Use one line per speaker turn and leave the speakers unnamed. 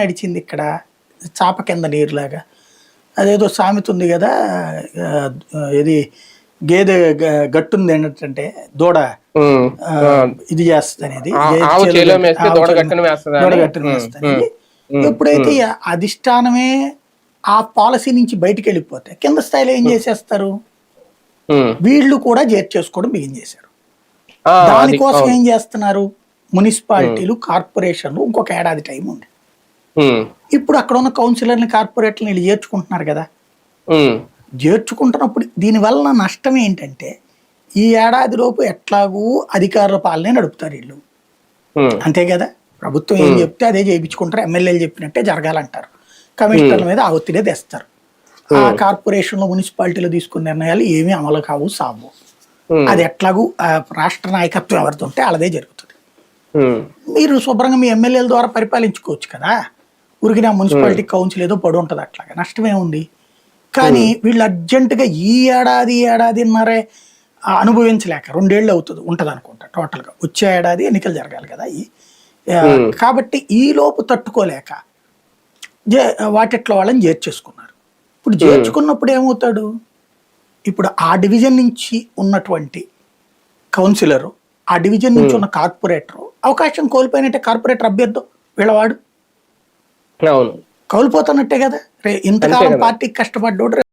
నడిచింది ఇక్కడ చాప కింద నీరులాగా. అదేదో సామెత ఉంది కదా ఇది గేదె గట్టుంది ఏంటంటే దూడ ఇది చేస్తుంది అనేది
దూడ గట్టున
ఎప్పుడైతే అధిష్టానమే ఆ పాలసీ నుంచి బయటికి వెళ్ళిపోతే కింద స్థాయిలో ఏం చేసేస్తారు? వీళ్ళు కూడా చేర్చేసుకోవడం బిగిన్ చేశారు దానికోసం. ఏం చేస్తున్నారు? మున్సిపాలిటీలు కార్పొరేషన్లు ఇంకొక ఏడాది టైం ఉంది. ఇప్పుడు అక్కడ ఉన్న కౌన్సిలర్ని కార్పొరేట్లను వీళ్ళు చేర్చుకుంటున్నారు కదా. చేర్చుకుంటున్నప్పుడు దీనివల్ల నష్టం ఏంటంటే ఈ ఏడాది లోపు ఎట్లాగూ అధికారుల పాలనే నడుపుతారు వీళ్ళు. అంతే కదా? ప్రభుత్వం ఏం చెప్తే అదే చేయించుకుంటారు. ఎమ్మెల్యేలు చెప్పినట్టే జరగాలంటారు. కమిషనర్ల మీద ఆ ఒత్తిడే తెస్తారు. ఆ కార్పొరేషన్లో మున్సిపాలిటీలో తీసుకున్న నిర్ణయాలు ఏమీ అమలు కావు సావు.
ఉమ్,
అది ఎట్లాగూ రాష్ట్ర నాయకత్వం ఎవరితో ఉంటే అలాదే జరుగుతుంది. మీరు శుభ్రంగా మీ ఎమ్మెల్యేల ద్వారా పరిపాలించుకోవచ్చు కదా? ఊరికి నా మున్సిపాలిటీ కౌన్సిల్ ఏదో పడి ఉంటుంది అట్లాగా. నష్టమే ఉంది కానీ వీళ్ళు అర్జెంటుగా ఈ ఏడాది ఈ ఏడాదిన్నరే అనుభవించలేక రెండేళ్ళు అవుతుంది ఉంటుంది అనుకుంటా టోటల్గా. వచ్చే ఏడాది ఎన్నికలు జరగాలి కదా ఈ. ఆ, కాబట్టి ఈ లోపు తట్టుకోలేక జే- వాటిట్లో వాళ్ళని చేర్చేసుకున్నారు ఇప్పుడు చేర్చుకున్నప్పుడు ఏమవుతాడు? ఇప్పుడు ఆ డివిజన్ నుంచి ఉన్నటువంటి కౌన్సిలరు ఆ డివిజన్ నుంచి ఉన్న కార్పొరేటర్ అవకాశం కోల్పోయినట్టే కార్పొరేటర్ అభ్యర్థం వీళ్ళవాడు.
అవును
కోల్పోతున్నట్టే కదా. రే ఇంతకాలం పార్టీకి కష్టపడ్డోడు